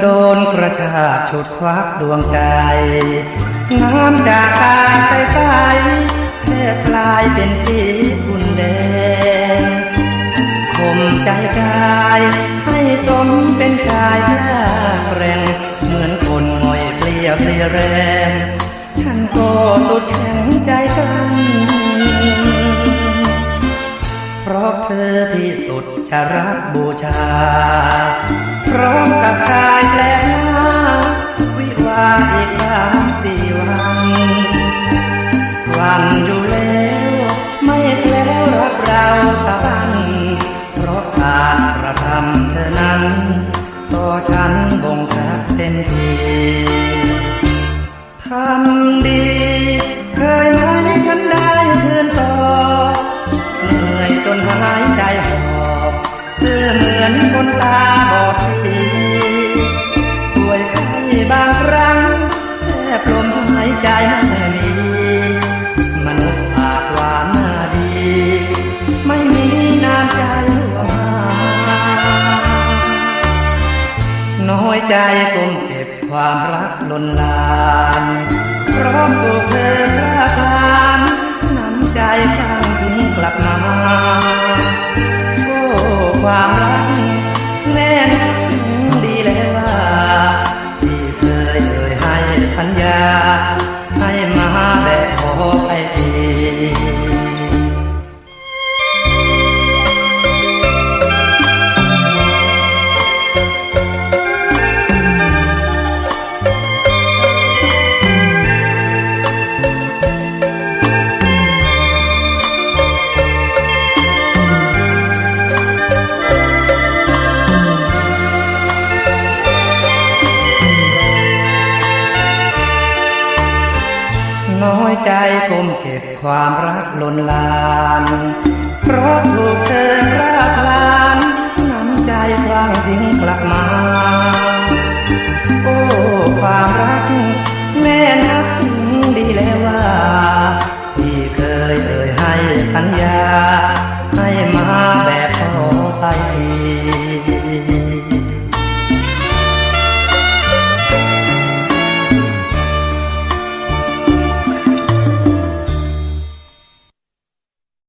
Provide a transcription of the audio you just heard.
โดนกระชาติฉุดควักดวงใจ น้ำจากตาใสใสแทบกลายเป็นสีอุ่นแดงข่มใจกายให้สมเป็นชายหน้าแรงเหมือนคนหงอยเปลี่ยเปลี่ยแรงฉันก็สุดแข็งใจกันเพราะเธอที่สุดจะรักบูชาพร้อม เต็มทีทำดี เคยไหมฉันได้คืนต่อ เหนื่อยจนหายใจหอบเสื้อเหมือนคนตา น้อยใจก้มเก็บความรักล้นลานเพราะตัวเธอ ใจคมเก็บความรักลนลาน เพราะถูกเธอรักลานน้ำใจวางทิ้งกลับมา โอ้ความรักแม่นักสิ่งดีแล้วว่า ที่เคยเอ่ยให้สัญญา